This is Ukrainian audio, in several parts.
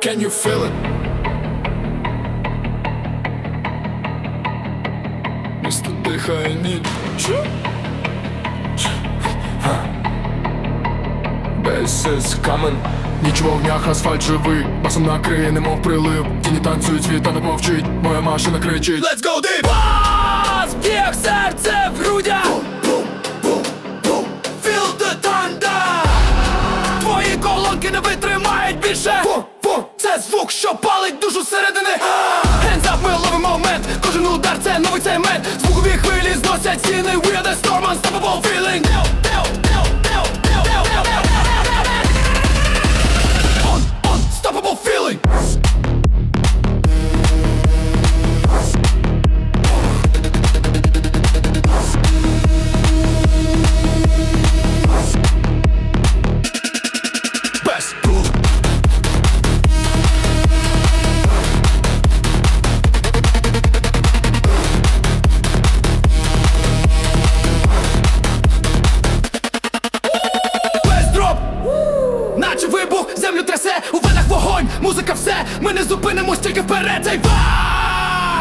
Can you feel it? Місто дихає ніч? This is coming. Ніч в огнях, асфальт живий. Басом накриє, немов прилив. Тіні танцюють, світа мовчить. Моя машина кричить. Let's go deep! Бас! Б'є серце в грудях що палить душу зсередини? Hands up, ми ловимо момент. Кожен удар це новий цемент Звукові хвилі зносять стіни. We are the storm, unstoppable feeling ми не зупинимось тільки вперед, цей!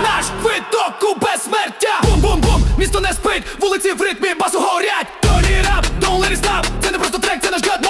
Наш виток у безсмертя! Бум-бум-бум, місто не спить, вулиці в ритмі басу горять! Тоні рап, don't let it stop! Це не просто трек, це наш гад